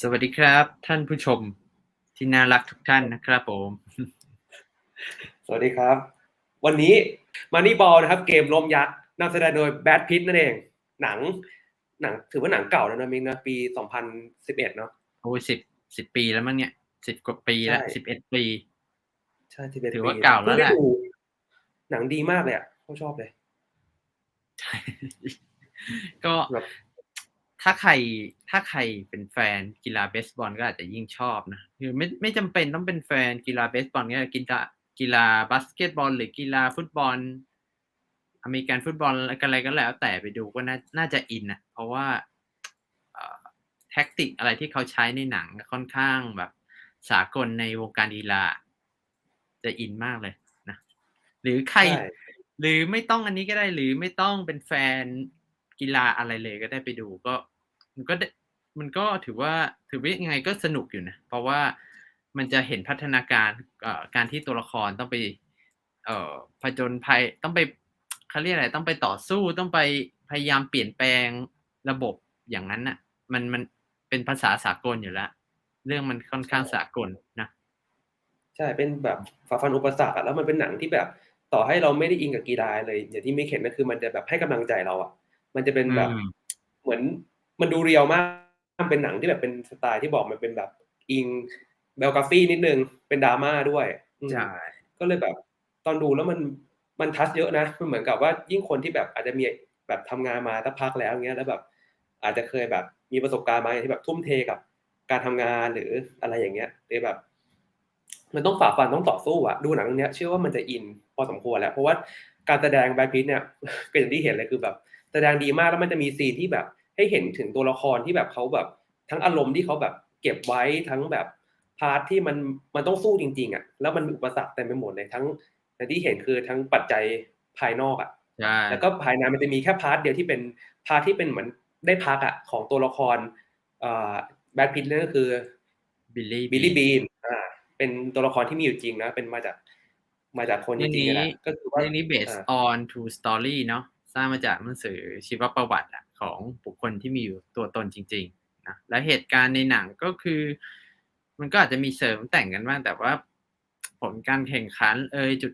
สวัสดีครับ ท่านผู้ชมที่น่ารักทุกท่านนะครับผม สวัสดีครับ วันนี้มานี่บอลนะครับ เกมลมยักษ์นำแสดงโดยแบทพิตนั่นเอง หนัง หนังถือว่าหนังเก่าแล้วนะมิงนะปี2011เนาะโอ้ยสิบสิบปีแล้วมั้งเนี่ยสิบกว่าปีแล้วใช่สิบเอ็ดปีใช่ที่เป็นถือว่าเก่าแล้วแหละหนังดีมากเลยอะผมชอบเลยก็แบบ ถ้าใครถ้าใครเป็นแฟนกีฬาเบสบอลก็อาจจะยิ่งชอบนะคือไม่ไม่จำเป็นต้องเป็นแฟนกีฬาเบสบอลก็ได้กีฬากีฬาบาสเกตบอล หรือกีฬาฟุตบอล อเมริกันฟุตบอลอะไรก็แล้ว แต่ไปดูก็น่าน่าจะอินนะเพราะว่าเอ่อแท็กติกอะไรที่เขาใช้ในหนังค่อนข้างแบบสากลในวงการกีฬา จะอินมากเลยนะหรือใครใช่หรือไม่ต้องอันนี้ก็ได้หรือไม่ต้องเป็นแฟนกีฬาอะไรเลยก็ได้ไปดูก็ มันก็ได้มันก็ถือว่าถือว่ายังไงก็สนุกอยู่นะ เพราะว่ามันจะเห็นพัฒนาการเอ่อการที่ตัวละครต้องไป เอ่อผจญภัยต้องไปเขาเรียกอะไรต้องไปต่อสู้ต้องไปพยายามเปลี่ยนแปลงระบบอย่างนั้นน่ะ มันมันเป็นภาษาสากลอยู่แล้ว เรื่องมันค่อนข้างสากลนะใช่เป็นแบบฝ่าฟันอุปสรรคอะแล้วมันเป็นหนังที่แบบต่อให้เราไม่ได้อินกับกีฬาเลยอย่างที่ไม่เห็นก็คือมันจะแบบให้กำลังใจเราอะ มันจะเป็นแบบอืมเหมือน มันดูเรียวมากเป็นหนังที่แบบเป็นสไตล์ที่บอกมันเป็นแบบอิงเบลกาฟี่นิดนึง เป็นดราม่าด้วยอืมใช่ก็เลยแบบ ตอนดูแล้วมันมันทัชเยอะนะ มันเหมือนกับว่ายิ่งคนที่แบบอาจจะมีแบบทำงานมาสักพักแล้วเงี้ยแล้วแบบ อาจจะเคยแบบมีประสบการณ์มาที่แบบทุ่มเทกับการทำงานหรืออะไรอย่างเงี้ยหรือแบบ มันต้องฝ่าฟันต้องต่อสู้อะดูหนังเรื่องเนี้ยเชื่อว่ามันจะอินพอสมควรแหล้ว เพราะว่าการแสดงแบทพิทเนี่ยก็อย่างที่เห็นเลยคือแบบ แสดงดีมากแล้วมันจะมีซีนที่แบบ ให้เห็นถึงตัวละครที่แบบเขาแบบ ทั้งอารมณ์ที่เขาแบบเก็บไว้ทั้งแบบพาร์ทที่มันมันต้องสู้จริง ๆ อะ แล้วมันมีอุปสรรคเต็มไปหมดเลยทั้งอย่างที่เห็นคือทั้งปัจจัยภายนอกอะใช่แล้วก็ภายในมันจะมีแค่พาร์ทเดียวที่เป็นพาร์ทที่เป็นเหมือนได้พักอะของตัวละครเอ่อแบทพิทนั่นก็คือบิลลี่บิลลี่บีนอ่าเป็นตัวละครที่มีอยู่จริงนะ เป็นมาจากมาจากคนจเรื่องริงๆนี้นี่แหละก็คือว่าเรื่องนี้ based อ่า on true story เนาะสร้างมาจากหนังสือชีวประวัติอะ ของบุคคลที่มีอยู่ตัวตนจริงๆนะและเหตุการณ์ในหนังก็คือ มันก็อาจจะมีเสริมแต่งกันบ้างแต่ว่าผลการแข่งขันเอยจุด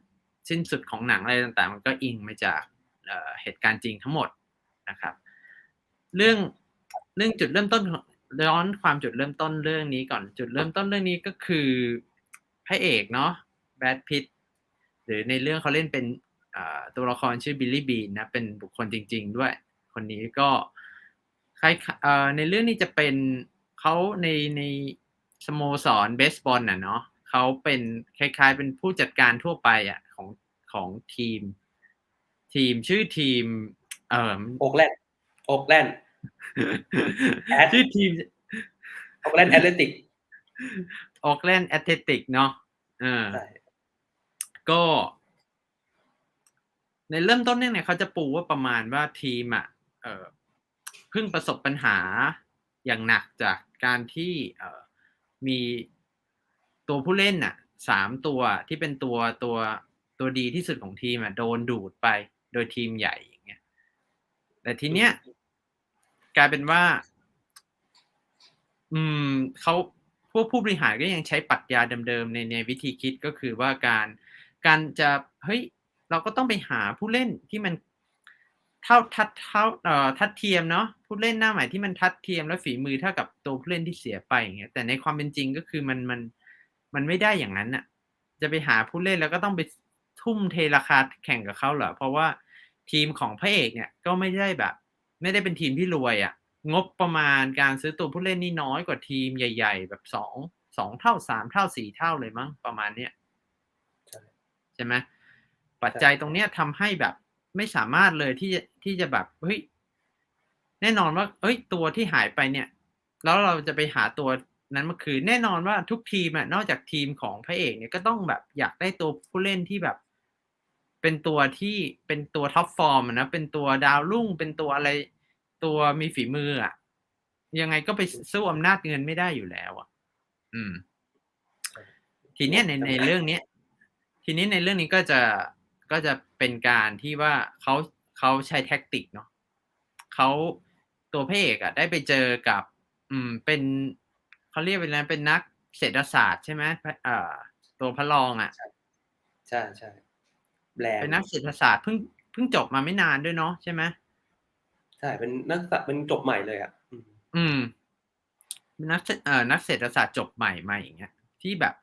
สิ้นสุดของหนังอะไรต่างๆ มันก็อิงมาจากเเหตุการณ์จริงทั้งหมดนะครับ เรื่องเรื่องจุดเริ่มต้นย้อนความจุดเริ่มต้นเรื่องนี้ก่อนจุดเริ่มต้นเรื่องนี้ก็คือพระเอกเนาะแบทพิทหรือในเรื่องเขาเล่นเป็นตัวละครชื่อบิลลี่บีนนะเป็นบุคคลจริง ๆ ด้วย คนนี้ก็คล้ายเอ่อในเรื่องนี้จะเป็นเขาในในสโมสรเบสบอลน่ะเนาะเขาเป็นคล้าย ๆ เป็นผู้จัดการทั่วไปอะของของทีม ทีมชื่อทีม เอ่อโอกแลนด์โอกแลนด์แอดชื่อทีมโอกแลนด์แอตเลติกออกแลนด์แอตเลติกเนาะเออใช่ก็ ในเริ่มต้นเนี่ยเนี่ยเขาจะปูว่าประมาณว่าทีมอะ เพิ่งประสบปัญหาอย่างหนักจากการที่มีตัวผู้เล่นน่ะสามตัวที่เป็นตัวตัวตัวดีที่สุดของทีมอะโดนดูดไปโดยทีมใหญ่อย่างเงี้ยแต่ทีเนี้ยกลายเป็นว่า อืมเขาพวกผู้บริหารก็ยังใช้ปรัชญาเดิมๆในในวิธีคิดก็คือว่าการการจะเฮ้ยเราก็ต้องไปหาผู้เล่นที่มัน เท่าทัดเท่าเอ่อทัดเทียมเนาะผู้เล่นหน้าใหม่ที่มันทัดเทียมและฝีมือเท่ากับตัวผู้เล่นที่เสียไปอย่างเงี้ยแต่ในความเป็นจริงก็คือมันมันมันไม่ได้อย่างนั้นน่ะจะไปหาผู้เล่นแล้วก็ต้องไปทุ่มเทราคาแข่งกับเขาเหรอเพราะว่าทีมของพระเอกเนี่ยก็ไม่ได้แบบ ไม่ได้เป็นทีมที่รวยอะ่ะ งบประมาณการซื้อตัวผู้เล่นนี่น้อยกว่าทีมใหญ่ ๆ แบบสองสองเท่าสามเท่าสี่เท่าเลยมั้งประมาณเนี้ยใช่ใช่ไหมปัจจัยตรงเนี้ยทำให้แบบ ไม่สามารถเลยที่จะที่จะแบบเฮ้ยแน่นอนว่าเอ้ยตัวที่หายไปเนี่ย แล้วเราจะไปหาตัวนั้นมาคือแน่นอนว่าทุกทีมอะนอกจากทีมของพระเอกเนี่ยก็ต้องแบบอยากได้ตัวผู้เล่นที่แบบ เป็นตัวที่เป็นตัวท็อปฟอร์มอะนะเป็นตัวดาวรุ่ง เป็นตัวอะไรตัวมีฝีมืออะยังไงก็ไปสู้อำนาจเงินไม่ได้อยู่แล้วอะอืม ทีเนี้ยในในเรื่องเนี้ย ทีนี้ในเรื่องนี้ก็จะ ก็จะเป็นการที่ว่าเขาเขาใช้แท็กติกเนาะเขาตัวพระเอกอะได้ไปเจอกับ อืมเป็นเขาเรียกเป็นอะไรเป็นนักเศรษฐศาสตร์ใช่ไหมเอ่อตัวพระรองอะใช่ใช่แบรนเป็นด์นักเศรษฐศาสตร์เพิ่งเพิ่งจบมาไม่นานด้วยเนาะใช่ไหมใช่เป็นนักศึกษาเป็นจบใหม่เลยอะอืมอืมเป็นนักเอ่อนักเศรษฐศาสตร์จบใหม่มาอย่างเงี้ย ที่แบบ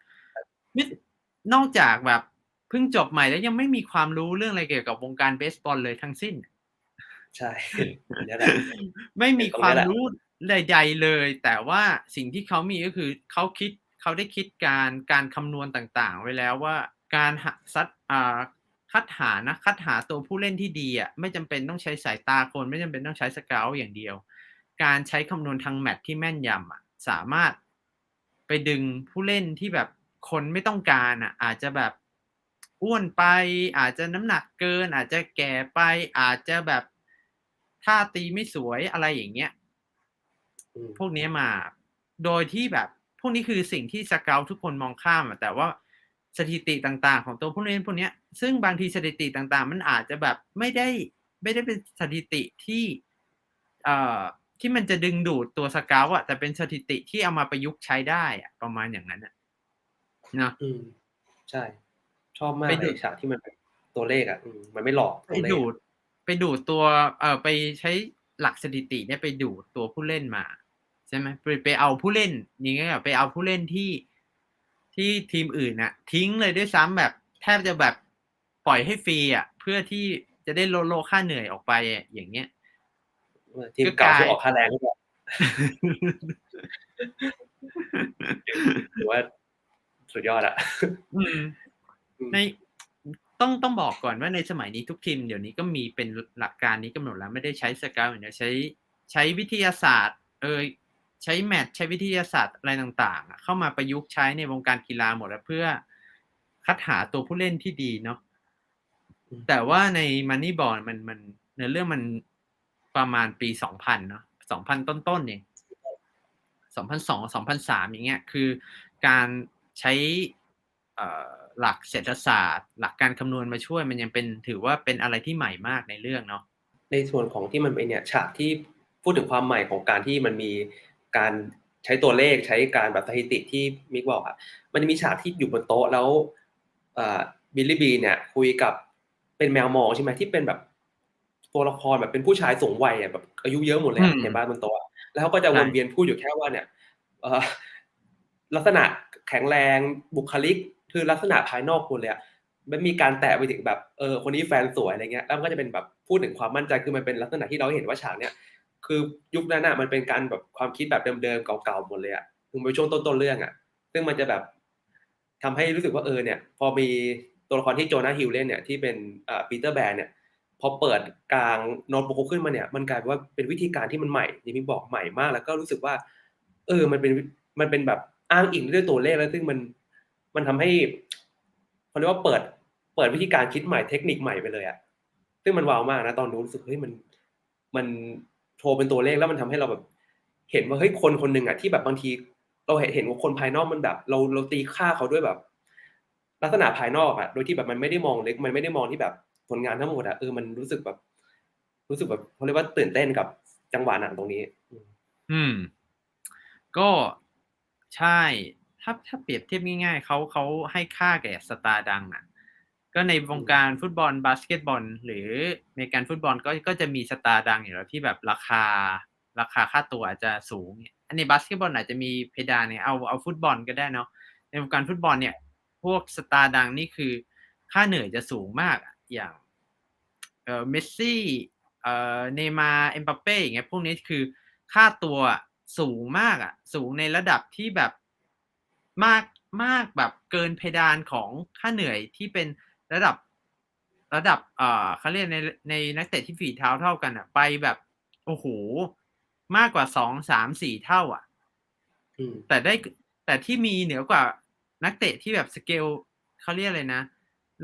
ไม่นอกจากแบบเพิ่งจบใหม่แล้วยังไม่มีความรู้เรื่องอะไรเกี่ยวกับวงการเบสบอลเลยทั้งสิ้น ใช่เนี่ยแหละไม่มีเป็นตรงควานี้มแหละรู้ใดๆเลย แต่ว่าสิ่งที่เขามีก็คือเขาคิดเขาได้คิดการการคำนวณต่างๆ ไว้แล้วว่าการหาซัดอ่าคัดหานะคัดหาตัวผู้เล่นที่ดีอะไม่จำเป็นต้องใช้สายตาคนไม่จำเป็นต้องใช้สเกลอย่างเดียว การใช้คำนวณทางแมทที่แม่นยำอะสามารถไปดึงผู้เล่นที่แบบคนไม่ต้องการอะอาจจะแบบ อ้วนไป อาจจะน้ำหนักเกิน อาจจะแก่ไป อาจจะแบบท่าตีไม่สวยอะไรอย่างเงี้ยอืมพวกนี้มา โดยที่แบบ พวกนี้คือสิ่งที่สเกลทุกคนมองข้ามอะแต่ว่าสถิติต่าง ๆ ของตัวผู้เล่นพวกเนี้ยซึ่งบางทีสถิติต่างๆ มันอาจจะแบบไม่ได้ไม่ได้เป็นสถิติที่เอ่อที่มันจะดึงดูดตัวสเกลอะแต่เป็นสถิติที่เอามาประยุกต์ใช้ได้อะประมาณอย่างนั้นอะเนาะอืมใช่ ชอบมากไปเลดูยฉากที่มันเป็นตัวเลขอะอืมมันไม่หลอกไปตัวเลขดูด ไปดูดตัว เอ่อไปใช้หลักสถิติเนี่ยไปดูดตัวผู้เล่นมา ใช่ไหมไปไปเอาผู้เล่นนี่ก็ไปเอาผู้เล่นที่ที่ทีมอื่นน่ะ ทิ้งเลยด้วยซ้ำแบบ แทบจะแบบปล่อยให้ฟรีอะ เพื่อที่จะได้ลดโลค่าเหนื่อยออกไปอะอย่างเงี้ยเออทีมเก่าที่ออกค่าแรงก็แบบถือว่าสุดยอดอะอืมอืม ในต้องต้องบอกก่อนว่าในสมัยนี้ทุกทีมเดี๋ยวนี้ก็มีเป็นหลักการนี้กำหนดแล้วไม่ได้ใช้สเกลอย่างเดียวใช้ใช้วิทยาศาสตร์ เออใช้แมทใช้วิทยาศาสตร์อะไรต่างๆอะเข้ามาประยุกต์ใช้ในวงการกีฬาหมดแล้วเพื่อคัดหาตัวผู้เล่นที่ดีเนาะอืมแต่ว่าในมันนี่บอลมันมันเนื้อเรื่องมันประมาณปีสองพันเนาะสองพันต้นๆเองสองพันสองสองพันสามอย่างเงี้ยคือการใช้ เอ่อ หลักเศรษฐศาสตร์ หลักการคำนวณมาช่วย มันยังเป็นถือว่าเป็นอะไรที่ใหม่มากในเรื่องเนาะในส่วนของที่มันเป็นเนี่ยฉากที่พูดถึงความใหม่ของการที่มันมีการใช้ตัวเลขใช้การแบบสถิติที่มิกบอกอะมันจะมีฉากที่อยู่บนโต๊ะแล้วบิลลี่บีเนี่ยคุยกับเป็นแมวมองใช่ไหมที่เป็นแบบตัวละครแบบเป็นผู้ชายสูงวัยอะแบบอายุเยอะหมดเลยอะอืมเห็นบ้านบนโต๊ะอะแล้วเขาก็จะใช่วนเวียนพูดอยู่แค่ว่าเนี่ยเอ่อลักษณะแข็งแรงบุคลิก คือลักษณะภายนอกคุณเลยอะมันมีการแตะไปถึงแบบเออคนนี้แฟนสวยอะไรเงี้ยแล้วมันก็จะเป็นแบบพูดถึงความมั่นใจคือมันเป็นลักษณะที่เราเห็นว่าฉากเนี้ยคือยุคนั้นอะมันเป็นการแบบความคิดแบบเดิมๆเก่าๆหมดเลยอะถึงไปช่วงต้นๆเรื่องอะซึ่งมันจะแบบทำให้รู้สึกว่าเออเนี่ย พอมีตัวละครที่โจนาฮิลเล่นเนี่ยที่เป็นอ่าปีเตอร์แบนเนี่ยพอเปิดกลางโน้ตบุ๊กขึ้นมาเนี่ย มันกลายเป็นว่าเป็นวิธีการที่มันใหม่อย่างที่บอกใหม่มากแล้วก็รู้สึกว่า เออมันเป็นมันเป็นแบบอ้างอิงด้วยตัวเลขแล้วซึ่งมัน มันทำให้เขาเรียกว่าเปิด เปิดวิธีการคิดใหม่เทคนิคใหม่ไปเลยอะซึ่งมันว้าวมากนะตอนดูรู้สึกเฮ้ยมันมันโชว์เป็นตัวเลขแล้วมันทำให้เราแบบ เห็นว่าเฮ้ยคนคนหนึ่งอะที่แบบบางทีเราเห็นเห็นว่าคนภายนอกมันแบบ เราเราตีค่าเขาด้วยแบบ ลักษณะภายนอกอะโดยที่แบบมันไม่ได้มองเล็กมันไม่ได้มองที่แบบผลงานทั้งหมดอะเออมันรู้สึกแบบ รู้สึกแบบเขาเรียกว่าตื่นเต้นกับจังหวะหนังตรงนี้ อืม ก็ใช่ ถ้าถ้าเปรียบเทียบง่ายๆเขาเขาให้ค่าแก่สตาร์ดังอะ ก็ในวงการฟุตบอลบาสเกตบอล หรือในการฟุตบอลก็ก็จะมีสตาร์ดังอยู่แล้วที่แบบราคาราคาค่าตัวอาจจะสูงเนี่ยอันนี้บาสเกตบอลอาจจะมีเพดานเนี่ยเอาเอาฟุตบอลก็ได้เนาะในวงการฟุตบอลเนี่ย พวกสตาร์ดังนี่คือค่าเหนื่อยจะสูงมากอะอย่างเอ่อเมสซี่เอ่อเนย์มาร์เอ็มบัปเป้อย่างเงี้ยพวกนี้คือค่าตัวสูงมากอะ สูงในระดับที่แบบ มากมากแบบเกินเพดานของค่าเหนื่อยที่เป็นระดับระดับเอ่อเขาเรียกในในนักเตะที่ฝีเท้าเท่ากันอะ ไปแบบโอ้โหมากกว่าสองสามสี่เท่า อะอืมแต่ได้แต่ที่มีเหนือกว่านักเตะที่แบบสเกลเขาเรียกอะไรนะ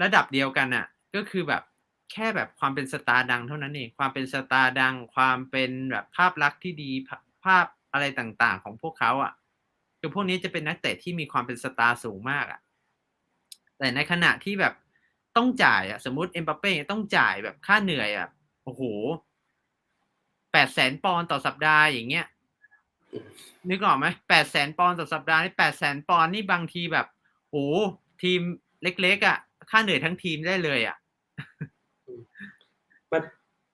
ระดับเดียวกันอะ ก็คือแบบแค่แบบความเป็นสตาร์ดังเท่านั้นเองความเป็นสตาร์ดัง ความเป็นแบบภาพลักษณ์ที่ดีภาภาพอะไรต่างๆ ของพวกเขาอะ คือพวกนี้จะเป็นนักเตะที่มีความเป็นสตาร์สูงมากอะ แต่ในขณะที่แบบต้องจ่ายอะ สมมติเอ็มบัปเป้ต้องจ่ายแบบค่าเหนื่อยอะ โอ้โหแปดแสนปอนด์ต่อสัปดาห์อย่างเงี้ยนึกออกไหมแปดแสนปอนด์ต่อสัปดาห์นี่แปดแสนปอนด์นี่บางทีแบบโอ้ทีมเล็กๆอะ ค่าเหนื่อยทั้งทีมได้เลยอะมัน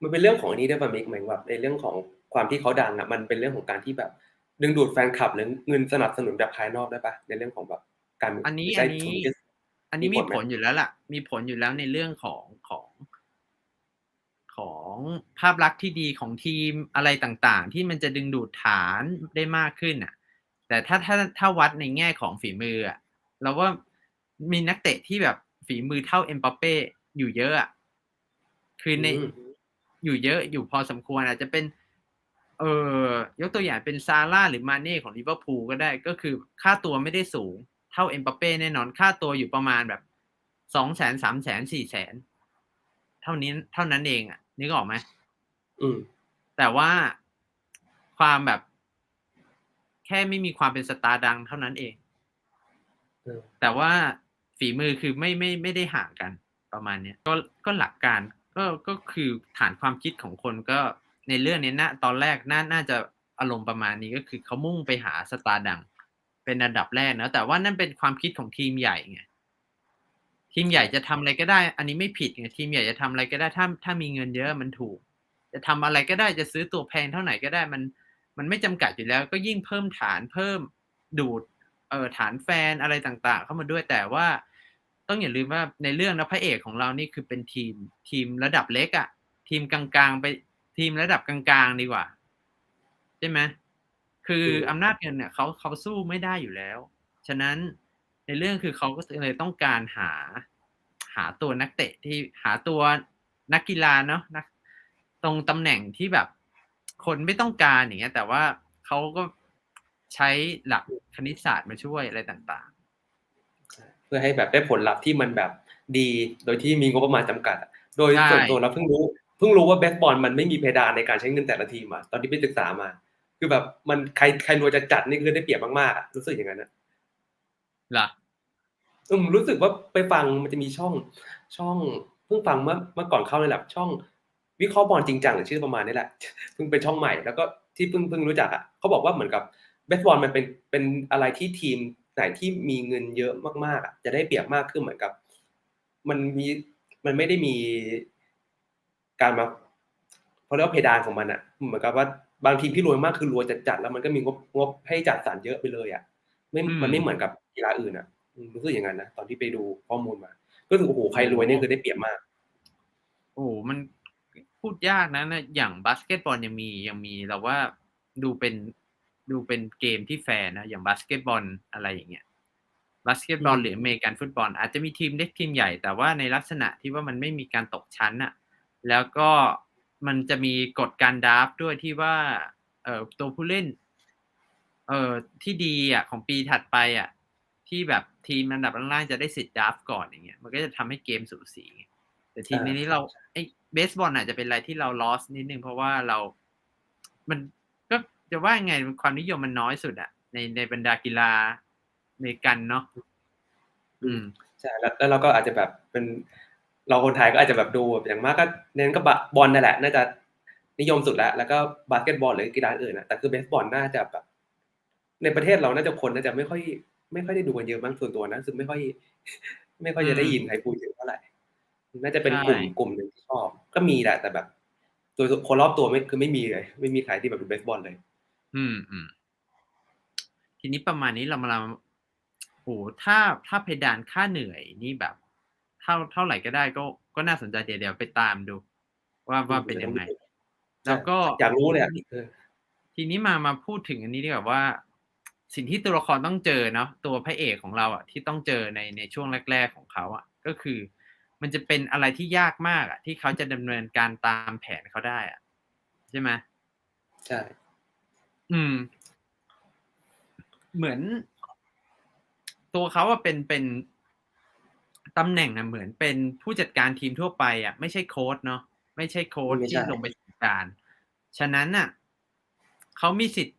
มันเป็นเรื่องของนี้ด้วยป่ะมิกหมายถึงแบบในเรื่องของความที่เขาดังอะ มันเป็นเรื่องของการที่แบบ ดึงดูดแฟนคลับหรือเงินสนับสนุนแบบภายนอกได้ปะในเรื่องของแบบการอันนี้ได้อันนี้ทุนที่อันนี้มีมีผลไหมผลอยู่แล้วล่ะ มีผลอยู่แล้วในเรื่องของของของภาพลักษณ์ที่ดีของทีมอะไรต่างๆ ที่มันจะดึงดูดฐานได้มากขึ้นอะ แต่ถ้าถ้าถ้าวัดในแง่ของฝีมืออะเราว่ามีนักเตะที่แบบฝีมือเท่าเอ็มบัปเป้อยู่เยอะอะคือในอืมอยู่เยอะอยู่พอสมควรอาจจะเป็น เออยกตัวอย่างเป็นซาร่าหรือมาเน่ของลิเวอร์พูลก็ได้ก็คือค่าตัวไม่ได้สูง เท่าเอ็มบัปเป้แน่นอนค่าตัวอยู่ประมาณแบบสองแสนสามแสนสี่แสนเท่านี้เท่านั้นเองอะนึกออกไหมอืมแต่ว่าความแบบ แค่ไม่มีความเป็นสตาร์ดังเท่านั้นเองเออแต่ว่าฝีมือคือไม่ไม่ไม่ได้ห่างกันประมาณเนี้ยก็ก็หลักการก็ก็คือฐานความคิดของคนก็ ในเรื่องนี้นะตอนแรกน่าน่าจะอารมณ์ประมาณนี้ก็คือเขามุ่งไปหาสตาร์ดัง เป็นอันดับแรกนะแต่ว่านั่นเป็นความคิดของทีมใหญ่ไงทีมใหญ่จะทำอะไรก็ได้ อันนี้ไม่ผิดไงทีมใหญ่จะทำอะไรก็ได้ถ้าถ้ามีเงินเยอะมันถูก จะทำอะไรก็ได้จะซื้อตัวแพงเท่าไหร่ก็ได้มัน มันไม่จำกัดอยู่แล้ว ก็ยิ่งเพิ่มฐานเพิ่มดูดเอ่อฐานแฟนอะไรต่างๆ เข้ามาด้วยแต่ว่า ต้องอย่าลืมว่าในเรื่องนะพระเอกของเรานี่คือเป็นทีมทีมระดับเล็กอะ่ะ ทีมกลางๆไป ทีมระดับกลางๆดีกว่า ใช่ไหมคืออืมอำนาจเงินเนี่ยเขาเขาสู้ไม่ได้อยู่แล้ว ฉะนั้นในเรื่องคือเขาก็เลยต้องการหา หาตัวนักเตะที่หาตัวนักกีฬาเนาะนัก ตรงตำแหน่งที่แบบ คนไม่ต้องการอย่างเงี้ย แต่ว่าเขาก็ใช้หลักคณิตศาสตร์มาช่วยอะไรต่างเพื่อให้แบบได้ผลลัพธ์ที่มันแบบดี โดยที่มีงบประมาณจำกัดอะโดยใช่ส่วนตัวเราเพิ่งรู้ เพิ่งรู้ว่าแบ็กบอลมันไม่มีเพดานในการใช้เงินแต่ละทีมอะตอนที่ไปศึกษามา คือแบบมันใครใครรวยจะจัดนี่คือได้เปรียบมากๆอะรู้สึกอย่างนั้นนะๆเหรออืมรู้สึกว่าไปฟังมันจะมีช่องช่องเพิ่งฟังเมื่อเมื่อก่อนเข้าเลยแหละช่อง วิเคราะห์บอลจริงจังหรือชื่อประมาณนี้แหละเพิ่งเป็นช่องใหม่แล้วก็ที่เพิ่งเพิ่งรู้จักอะเขาบอกว่าเหมือนกับเบสบอลมันเป็นเป็นอะไรที่ทีมไหนที่มีเงินเยอะมากๆอะจะได้เปรียบมากขึ้นเหมือนกับ มันมีมันไม่ได้มี การมาเขาเรียกว่าเพดานของมันอะเหมือนกับว่าบางทีมที่รวยมากคือรวยจัดๆแล้วมันก็มีงบงบให้จัดสรรเยอะไปเลยอะไม่อืมมันไม่เหมือนกับกีฬาอื่นอะอืมรู้สึกอย่างนั้นนะตอนที่ไปดูข้อมูลมา ก็คือโอ้โหใครรวยเนี่ยคือได้เปรียบมาก โอ้โหมันพูดยากนะนะอย่างบาสเกตบอลยังมียังมีเราว่าดูเป็นดูเป็นเกมที่แฟร์นะอย่างบาสเกตบอลอะไรอย่างเงี้ยบาสเกตบอลอืมหรืออเมริกันฟุตบอล อาจจะมีทีมเล็กทีมใหญ่แต่ว่าในลักษณะที่ว่ามันไม่มีการตกชั้นอะ แล้วก็มันจะมีกฎการดราฟต์ด้วยที่ว่า เอ่อตัวผู้เล่น เอ่อที่ดีอะของปีถัดไปอะ ที่แบบทีมอันดับล่างๆจะได้สิทธิ์ดราฟต์ก่อนอย่างเงี้ยมันก็จะทำให้เกมสูสีไงแต่ทีนี้อ่านี้เราไอ้เบสบอลอาจจะเป็นอะไรที่เราลอสนิดนึงเพราะว่าเรา มันก็จะว่ายังไงความนิยมมันน้อยสุดอะในในบรรดากีฬาอเมริกันเนาะอืมใช่แล้วแล้วเราก็อาจจะแบบเป็น เราคนไทยก็อาจจะแบบดูแบบอย่างมากก็เน้นก็บอลนั่นแหละ น่าจะนิยมสุดแล้ว แล้วก็บาสเกตบอลหรือกีฬาอื่นนะแต่คือเบสบอลน่าจะแบบในประเทศเราน่าจะคนน่าจะไม่ค่อย ไม่ค่อยได้ดูกันเยอะมั้งส่วนตัวนะซึ่งไม่ค่อย ไม่ค่อยจะได้ยินใครพูดเยอะเท่าไหร่น่าจะเป็นกลุ่มใช่กลุ่มหนึ่งที่ชอบ ก็มีแหละ แต่แบบโดยคนรอบตัวไม่คือไม่มีเลย ไม่มีใครที่แบบดูเบสบอลเลย อืมอืมทีนี้ประมาณนี้เรามาโอ้ถ้าถ้าเพดานค่าเหนื่อยนี่แบบเท่าเท่าไหร่ก็ได้ก็ก็น่าสนใจเดี๋ยวเดี๋ยวไปตามดู ว่าว่าเป็นยังไง แล้วก็อยากรู้เลยอะเออทีนี้มามาพูดถึงอันนี้ดีกว่าว่า สิ่งที่ตัวละครต้องเจอเนาะตัวพระเอกของเราอะที่ต้องเจอในในช่วงแรก ๆของเขาอะก็คือ มันจะเป็นอะไรที่ยากมากอะที่เขาจะดำเนินการตามแผนเขาได้อะใช่ไหมใช่ อืม เหมือน ตัวเขาอะเป็นเป็น ตำแหน่งอะเหมือนเป็นผู้จัดการทีมทั่วไปอะไม่ใช่โค้ชเนาะไม่ใช่โค้ชไม่ใช่ที่ลงไปจัดการ ฉะนั้นน่ะเขามีสิทธิ์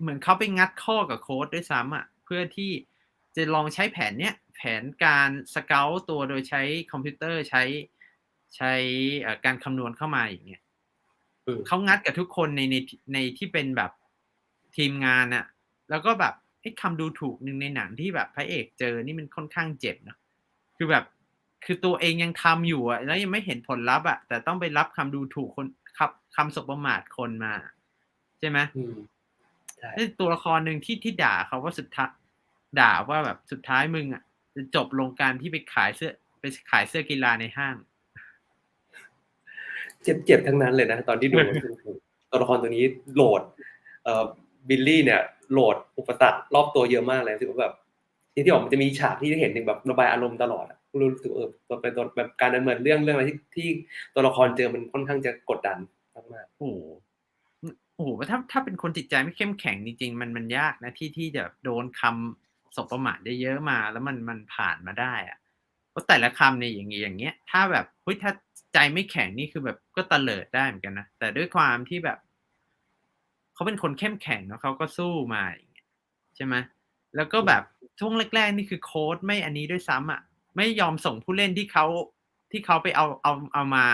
เหมือนเขาไปงัดข้อกับโค้ชด้วยซ้ำอะเพื่อที่จะลองใช้แผนเนี้ยแผนการสเกลตัวโดยใช้คอมพิวเตอร์ใช้ใช้เอ่อการคำนวณเข้ามาอย่างเงี้ยอืมเขางัดกับทุกคนในในในที่เป็นแบบทีมงานอะแล้วก็แบบไอ้คำดูถูกหนึ่งในหนังที่แบบพระเอกเจอนี่มันค่อนข้างเจ็บเนาะ คือแบบ คือตัวเองยังทำอยู่อะแล้วยังไม่เห็นผลลัพธ์อะแต่ต้องไปรับคำดูถูกคนครับคำสบประมาทคนมา ใช่ไหมอืมใช่ไอ้ตัวละครหนึ่งที่ที่ด่าเขาว่าสุดท้ายด่าว่าแบบสุดท้ายมึงอะจะจบลงการที่ไปขายเสื้อไปขายเสื้อกีฬาในห้าง เจ็บเจ็บทั้งนั้นเลยนะ ตอนที่ดูตัวละครตัวนี้โหลด เอ่อบิลลี่เนี่ยโหลดอุปสรรครอบตัวเยอะมากเลยรู้สึกว่าแบบ ที่ที่ออกมันจะมีฉากที่ได้เห็นถึงแบบระบายอารมณ์ตลอดรู้สึกเออตัวเป็นตัวแบบการดำเนินเรื่องเรื่องอะไรที่ที่ตัวละครเจอมันค่อนข้างจะกดดันมากโอ้โหโอ้โหถ้าถ้าเป็นคนจิตใจไม่เข้มแข็งจริงๆมันมันยากนะที่ที่จะโดนคำสบประมาทได้เยอะมา แล้วมันมันผ่านมาได้อะเพราะแต่ละคำเนี่ยอย่างเงี้ยอย่างเงี้ย ถ้าแบบเฮ้ยถ้าใจไม่แข็งนี่คือแบบก็ตะเลิดได้เหมือนกันนะแต่ด้วยความที่แบบเขาเป็นคนเข้มแข็งเนาะเขาก็สู้มาอย่างเงี้ยใช่ไหมแล้วก็แบบ ช่วงแรกๆนี่คือโค้ดไม่อันนี้ด้วยซ้ำอะ ไม่ยอมส่งผู้เล่นที่เขาที่เขาไปเอาเอาเอามา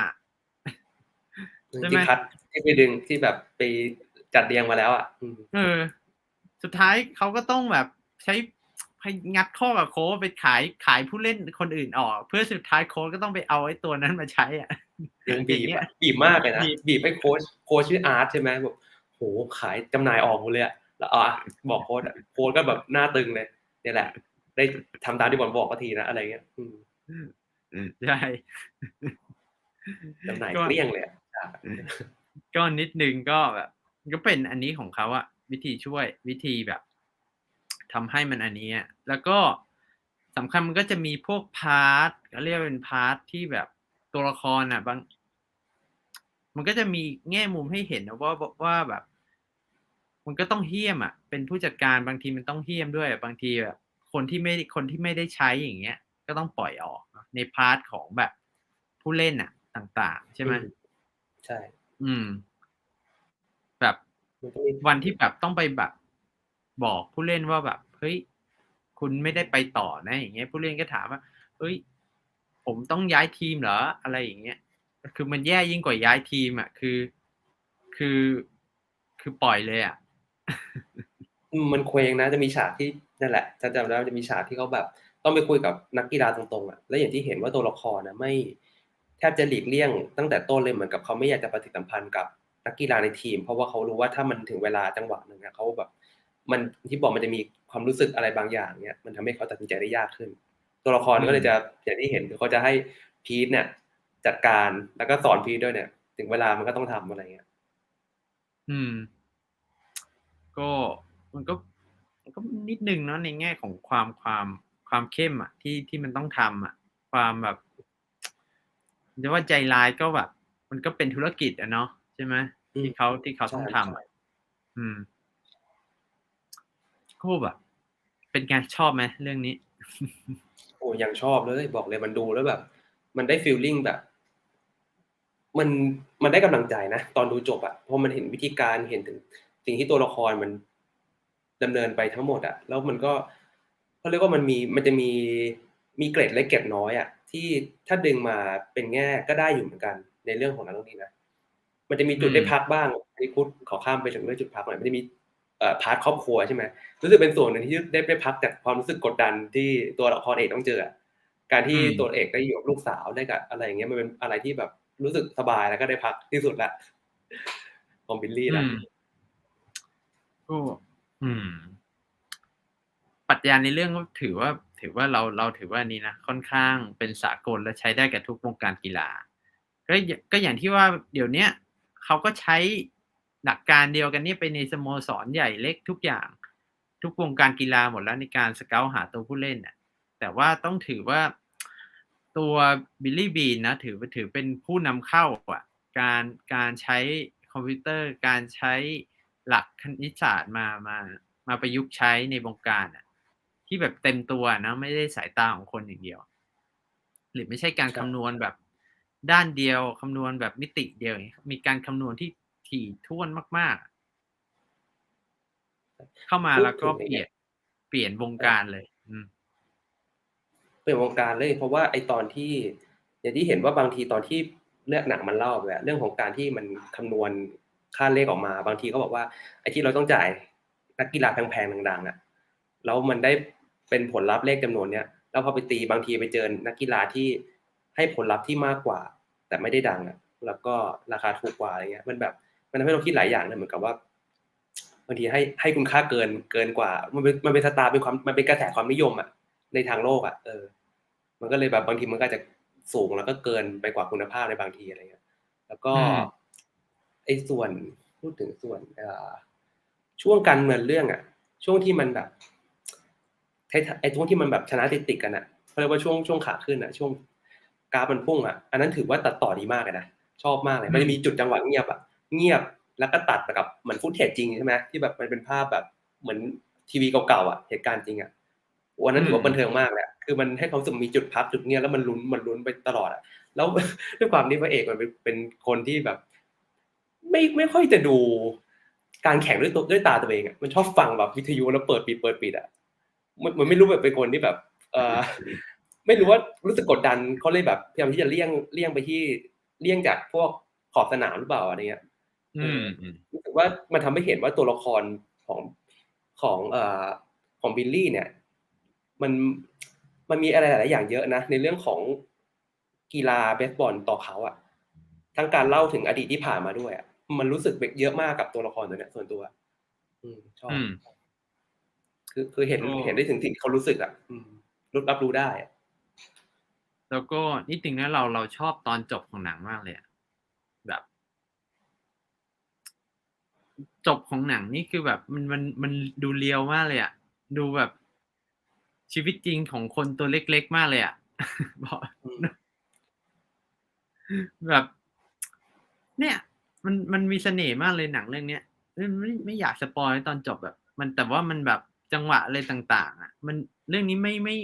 ๆใช่ไหมที่คัดที่ไปดึงที่แบบไปจัดเรียงมาแล้วอะอืมเออ สุดท้ายเขาก็ต้องแบบใช้ให้งัดข้อกับโค้ชไปขายขายผู้เล่นคนอื่นออก เพื่อสุดท้ายโค้ชก็ต้องไปเอาไอ้ตัวนั้นมาใช้อะยังบีบอย่างเงี้ยอะบีบมากเลยนะบีบบีบให้โค้ชโค้ชชื่ออาร์ตใช่ไหมแบบโหขายจำหน่ายออกหมดเลยอะแล้วอะบอกโค้ชอะโค้ชก็แบบหน้าตึงเลยเนี่ยแหละ ได้ทำตามที่บอลบอกก็ทีนะอะไรเงี้ยอืมใช่จำหน่ายก็เกลี้ยงเลยอะก็นิดนึงก็แบบก็เป็นอันนี้ของเขาอะวิธีช่วยวิธีแบบทำให้มันอันนี้อะแล้วก็สำคัญมันก็จะมีพวกพาร์ทก็เรียกว่าเป็นพาร์ทที่แบบตัวละครอะบาง มันก็จะมีแง่มุมให้เห็นนะว่าว่าแบบ มันก็ต้องเฮี้ยมอะ เป็นผู้จัดการบางทีมันต้องเฮี้ยมด้วย บางทีแบบ คนที่ไม่คนที่ไม่ได้ใช้อย่างเงี้ย ก็ต้องปล่อยออกเนอะในพาร์ทของแบบผู้เล่นอะ ต่างๆ ใช่ไหมอืใช่ อืม แบบมันต้องมีวันที่แบบต้องไปแบบ บอกผู้เล่นว่าแบบเฮ้ยคุณไม่ได้ไปต่อนะ อย่างเงี้ย ผู้เล่นก็ถามว่าเฮ้ย ผมต้องย้ายทีมเหรออะไรอย่างเงี้ยคือมันแย่ยิ่งกว่าย้ายทีมอะ คือ คือคือปล่อยเลยอะอื มันเคว้งนะจะมีฉากที่นั่นแหละฉันจำได้ว่าจะมีฉากที่เขาแบบ ต้องไปคุยกับนักกีฬาตรงๆอะแล้วอย่างที่เห็นว่าตัวละครนะไม่แทบจะหลีกเลี่ยงตั้งแต่ต้นเลยเหมือนกับเขาไม่อยากจะปฏิสัมพันธ์กับนักกีฬาในทีม เพราะว่าเขารู้ว่าถ้ามันถึงเวลาจังหวะหนึ่งอะเขาแบบ มันที่บอกมันจะมีความรู้สึกอะไรบางอย่างเนี่ยมันทำให้เขาตัดสินใจได้ยากขึ้น ตัวละครก็เลยจะอย่างที่เห็นคือเขาจะให้พีทเนี่ยจัดการแล้วก็สอนพีทด้วยเนี่ย ถึงเวลามันก็ต้องทำอะไรเงี้ยอืม ก็มันก็มันก็นิดนึงเนาะในแง่ของความความความเข้มอะที่ที่มันต้องทำอะ ความแบบจะว่าใจร้ายก็แบบ มันก็เป็นธุรกิจอะเนาะใช่ไหมอืมที่เขาที่เขาต้องใช่ทำใช่อะอืมก็แบบเป็นไงชอบไหมเรื่องนี้ โอ้ยังชอบเลยบอกเลยมันดูแล้วแบบ มันได้ฟีลลิ่งแบบ มันมันได้กำลังใจนะ ตอนดูจบอะเพราะมันเห็นวิธีการเห็นถึง สิ่งที่ตัวละครมันดำเนินไปทั้งหมดอะแล้วมันก็เขาเรียกว่ามันมีมันจะมีมีเกร็ดเล็กเกร็ดน้อยอะที่ถ้าดึงมาเป็นแง่ก็ได้อยู่เหมือนกัน ในเรื่องของหนังเรื่องนี้นะมันจะมีจุดอืมได้พักบ้างอันนี้พูดขอข้ามไปถึงเรื่องจุดพักหน่อยมันจะมีเอ่อพาร์ทครอบครัวใช่ไหมรู้สึกเป็นส่วนหนึ่งที่ได้ได้พักจากความรู้สึกกดดันที่ตัวละครเอกต้องเจออะการที่อืมตัวเอกได้อยู่กับลูกสาวได้กับอะไรอย่างเงี้ยมันเป็นอะไรที่แบบรู้สึกสบายแล้วก็ได้พักที่สุดละของบิลลี่ละอืม ก็อืมปรัชญาในเรื่องก็ถือว่า ถือว่าเราเราถือว่านี่นะค่อนข้างเป็นสากลและใช้ได้กับทุกวงการกีฬาก็อย่าก็อย่างที่ว่าเดี๋ยวเนี้ยเขาก็ใช้หลักการเดียวกันนี่ไปในสโมสรใหญ่เล็กทุกอย่าง ทุกวงการกีฬาหมดแล้วในการสเกลหาตัวผู้เล่นน่ะ แต่ว่าต้องถือว่าตัวบิลลี่บีนนะถือว่าถือเป็นผู้นำเข้าอะการการใช้คอมพิวเตอร์การใช้ หลักคณิตศาสตร์มามามาประยุกต์ใช้ในวงการอะ ที่แบบเต็มตัวนะไม่ได้สายตาของคนอย่างเดียว หรือไม่ใช่การครับคำนวณแบบด้านเดียวคำนวณแบบมิติเดียวอย่างเงี้ยมีการคำนวณที่ถี่ถ้วนมาก ๆ เข้ามาแล้วก็เปลี่ยนเปลี่ยนวงการเลย อืมเปลี่ยนวงการเลย เพราะว่าไอตอนที่ อย่างที่เห็นว่าบางทีตอนที่เลือกหนังมันเล่าแบบเรื่องของการที่มันคำนวณ ค่าเลขออกมา บางทีก็บอกว่าไอ้ที่เราต้องจ่ายนักกีฬาแพงๆดังๆอะแล้วมันได้เป็นผลลัพธ์เลขจำนวนเนี้ยแล้วพอไปตีบางทีไปเจอนักกีฬาที่ให้ผลลัพธ์ที่มากกว่า แต่ไม่ได้ดังอะแล้วก็ราคาถูกกว่าอะไรเงี้ย มันแบบมันทำให้เราคิดหลายอย่างนะเหมือนกับว่าบางทีให้ให้คุณค่าเกินเกินกว่า มันเป็นมันเป็นสตาร์เป็นความมันเป็นกระแสความนิยมอะในทางโลกอะเออ มันก็เลยแบบบางทีมันก็จะสูงแล้วก็เกินไปกว่าคุณภาพในบางทีอะไรเงี้ยแล้วก็ ไอ้ส่วนพูดถึงส่วนเอ่อช่วงการเมืองเรื่องอะ ช่วงที่มันแบบไอ้ไอ้ช่วงที่มันแบบชนะติดติดๆกันอะเขาเรียกว่าช่วงช่วงขาขึ้นอะ ช่วงกราฟมันพุ่งอะอันนั้นถือว่าตัดต่อดีมากเลยนะชอบมากเลยมันจะมีจุดจังหวะเงียบอะเงียบแล้วก็ตัดไปกับเหมือนฟุตเทจจริงใช่ไหมที่แบบมันเป็นภาพแบบเหมือนทีวีเก่าๆอะเหตุการณ์จริงอะวันนั้นถือว่าบันเทิงมากเลยอะคือมันให้เขามรู้สึกมีจุดพักจุดเงียบแล้วมันลุ้นมันลุ้นไปตลอดอะแล้วด้วยความที่พระเอกมันเป็นเป็นคนที่แบบ ไม่ไม่ค่อยจะดูการแข่งด้วยตัวด้วยตาตัวเองอะมันชอบฟังแบบวิทยุแล้วเปิดปิดเปิดปิดอะมันมันไม่รู้แบบเป็นคนที่แบบ เออไม่รู้ว่ารู้สึกกดดันเขาเลยแบบพยายามที่จะเลี่ยงเลี่ยงไปที่เลี่ยงจากพวกขอบสนามหรือเปล่าอะไรเงี้ยอืมอืมรู้สึกว่ามันทำให้เห็นว่าตัวละครของของเอ่อของบิลลี่ เนี่ย มันมันมีอะไรหลายๆอย่างเยอะนะในเรื่องของกีฬาเบสบอลต่อเขาอะทั้งการเล่าถึงอดีตที่ผ่านมาด้วยอะ มันรู้สึกเยอะมากกับตัวละครตัวเนี้ยส่วนตัว อืมชอบอืมคือคือเห็นโอ้เห็นได้ถึงสิ่งที่เขารู้สึกอะอืมรู้รับรู้ได้อะแล้วก็นิดนึงนะเราเราชอบตอนจบของหนังมากเลยอะแบบ จบของหนังนี่คือแบบมันมันมันดูเรียวมากเลยอะดูแบบชีวิตจริงของคนตัวเล็กๆมากเลยอะบอกอืมแบบ เนี่ย มันมันมีเสน่ห์มากเลยหนังเรื่องเนี้ยไม่ไม่อยากสปอยตอนจบแบบ มันแต่ว่ามันแบบจังหวะอะไรต่าง ๆ อะ มันเรื่องนี้ไม่ไม่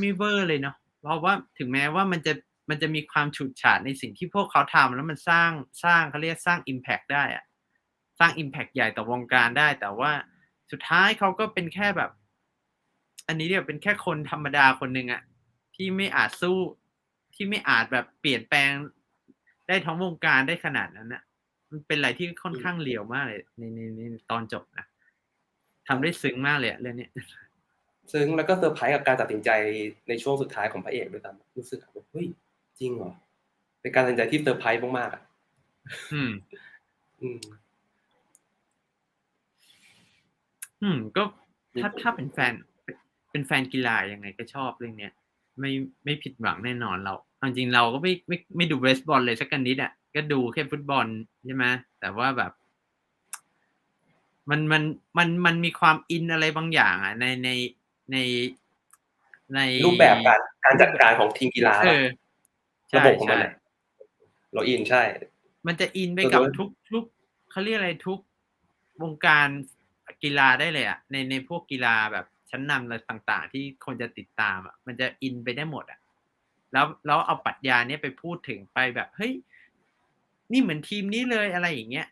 ไม่เวอร์เลยเนาะเพราะว่าถึงแม้ว่ามันจะมันจะมีความฉูดฉาดในสิ่งที่พวกเขาทำแล้วมันสร้างสร้างเขาเรียกสร้างอิมแพกได้อะสร้างอิมแพกใหญ่ต่อวงการได้ แต่ว่าสุดท้ายเขาก็เป็นแค่แบบ อันนี้เนี่ยเป็นแค่คนธรรมดาคนหนึ่งอะที่ไม่อาจสู้ที่ไม่อาจแบบเปลี่ยนแปลงได้ทั้งวงการได้ขนาดนั้นนะ มันเป็นอะไรที่ค่อนข้างเลียวมากเลยในในในตอนจบนะทำได้ซึ้งมากเลยอะเรื่องเนี้ยซึ่งแล้วก็เซอร์ไพรส์กับการตัดสินใจในช่วงสุดท้ายของพระเอกด้วยซ้ำรู้สึกแบบเฮ้ยจริงเหรอเป็นการตัดสินใจที่เซอร์ไพรส์มากๆอะอืม อืม อืม ก็ถ้าอืมถ้าเป็นแฟน เป็นแฟนกีฬายังไงก็ชอบเรื่องเนี้ย ไม่ไม่ผิดหวังแน่นอนเราเอาจริงๆเราก็ไม่ไม่ไม่ดูเบสบอลเลยสักนิดอะ ก็ดูแค่ฟุตบอลใช่ไหมแต่ว่าแบบ มันมันมันมันมีความอินอะไรบางอย่าง อะ ในในในในรูปแบบการการจัดการของทีมกีฬาเออระใช่บบของมันใช่อะเราอินใช่ มันจะอินไปส่วนกับตัวทุกทุกเขาเรียกอะไรทุกวงการกีฬาได้เลยอะในในพวกกีฬาแบบชั้นนำอะไรต่าง ๆ ที่คนจะติดตามอะมันจะอินไปได้หมดอะแล้วแล้วเอาปรัชญาเนี้ยไปพูดถึงไปแบบเฮ้ย นี่เหมือนทีมนี้เลยอะไรอย่างเงี้ย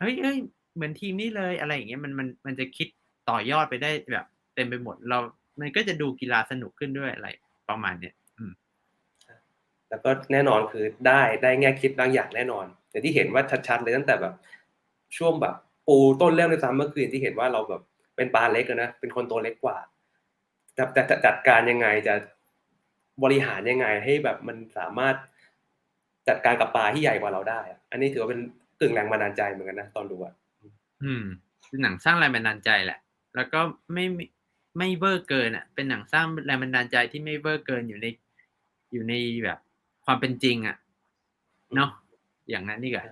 เฮ้ยเฮ้ยเหมือนทีมนี้เลยอะไรอย่างเงี้ยมันมันมันจะคิดต่อยอดไปได้แบบ เต็มไปหมดเรา มันก็จะดูกีฬาสนุกขึ้นด้วยอะไรประมาณเนี้ยอืมแล้วก็แน่นอนคือได้ได้แง่คิดบางอย่างแน่นอนอย่างที่เห็นว่าชัดๆเลยตั้งแต่แบบ ช่วงแบบ ปูต้นเรื่องในซ้ำเมื่อคืนที่เห็นว่าเราแบบเป็นปลาเล็กนะเป็นคนตัวเล็กกว่าจะจะจะจัดการยังไงจะบริหารยังไงให้แบบมันสามารถ จัดการกับปลาที่ใหญ่กว่าเราได้อะอันนี้ถือว่าเป็นกึ่งแรงบันดาลใจเหมือนกันนะตอนดูอะอืมเป็นหนังสร้างแรงบันดาลใจแหละ แล้วก็ไม่ไม่ไม่เวอร์เกินอะ เป็นหนังสร้างแรงบันดาลใจที่ไม่เวอร์เกินอยู่ในอยู่ในแบบ ความเป็นจริง อะ เนาะอย่างนั้นนี่กว่า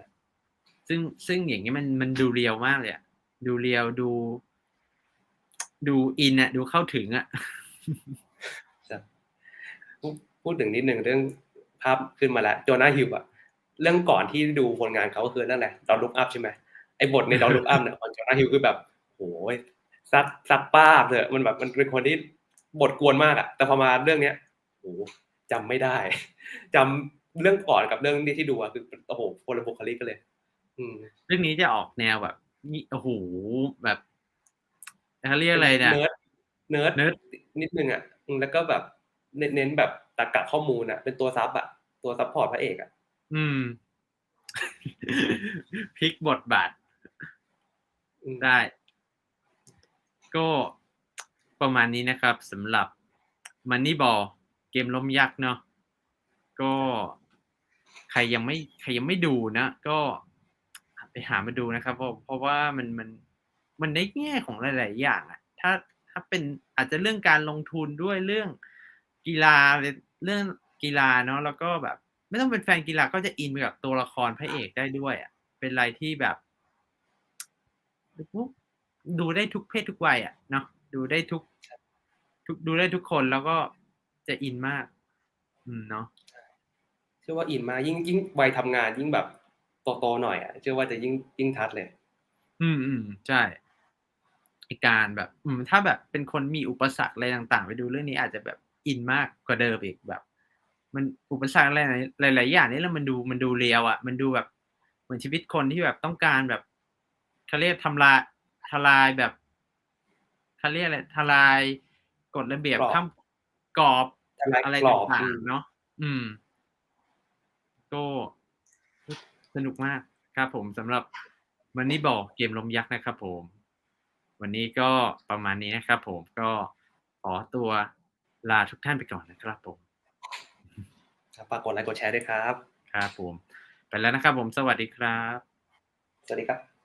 ซึ่งซึ่งอย่างนี้มันมันดูเรียวมากเลยอะดูเรียวดู ดูอินอะ ดูเข้าถึงอะพูดพูดถึงนิดหนึ่งเรื่อง ภาพขึ้นมาแล้วโจนาฮิวอะเรื่องก่อนที่ดูผลงานเขาก็คือนั่นแหละดอนลุกอัพใช่ไหมไอ้บทในดอนลุกอัพเนี่ยของโจนาฮิวคือแบบโอ้ยซักซักป้าบเลยมันแบบมันเป็นคนที่บทกวนมากอะแต่พอมาเรื่องเนี้ยโอ้จำไม่ได้จำเรื่องก่อนกับเรื่องนี้ที่ดูอะคือโอ้โหคนละบุคลิกกันเลยอืมเรื่องนี้จะออกแนวแบบนี่โอ้โหแบบเขาเรียกอะไรเนี่ยเนิร์ดเนิร์ดเนิร์ดนิดนึงอะอืมแล้วก็แบบเน้นเน้นแบบ ตรรกะข้อมูลอะ เป็นตัวซับอะ ตัวซับพอร์ตพระเอกอะ อืมพลิกบทบาทอืมได้ ก็ประมาณนี้นะครับสำหรับ Moneyball เกมล้มยักษ์เนาะก็ใครยังไม่ใครยังไม่ดูนะ ก็ไปหามาดูนะครับ เพราะเพราะว่ามันมันมันได้แง่ของหลาย ๆ อย่างอะถ้าถ้าเป็นอาจจะเรื่องการลงทุนด้วยเรื่องกีฬา เรื่องกีฬาเนาะแล้วก็แบบ ไม่ต้องเป็นแฟนกีฬาก็จะอินไปกับตัวละครพระเอกได้ด้วยอะเป็นอะไรที่แบบดูได้ทุกเพศทุกวัยอะเนาะดูได้ทุก ทุกดูได้ทุกคนแล้วก็จะอินมาก อืมเนาะเชื่อว่าอินมากยิ่งยิ่งวัยทำงานยิ่งแบบโตๆหน่อยอะเชื่อว่าจะยิ่งยิ่งทัดเลย อืมอืมใช่ไอการแบบ อืมถ้าแบบเป็นคนมีอุปสรรคอะไรต่าง ๆ ไปดูเรื่องนี้อาจจะแบบ อินมากกว่าเดิมอีกแบบ มันอุปสรรคอะไรหลาย ๆ อย่างนี่แล้วมันดูมันดูเรียวอะ มันดูแบบเหมือนชีวิตคนที่แบบต้องการแบบเขาเรียกทำลายทลายแบบเขาเรียกอะไรทลายกฎระเบียบกรอบข้ามกรอบทลายอะไรกรอบต่าอืงมๆเนาะอืม ก็สนุกมากครับผมสำหรับวันนี้บอกเกมลมยักษ์นะครับผม วันนี้ก็ประมาณนี้นะครับผมก็ขอตัว ลาทุกท่านไปก่อนนะครับผมครับฝากกดไลค์กดแชร์ด้วยครับ ครับผม ไปแล้วนะครับผม สวัสดีครับ สวัสดีครับ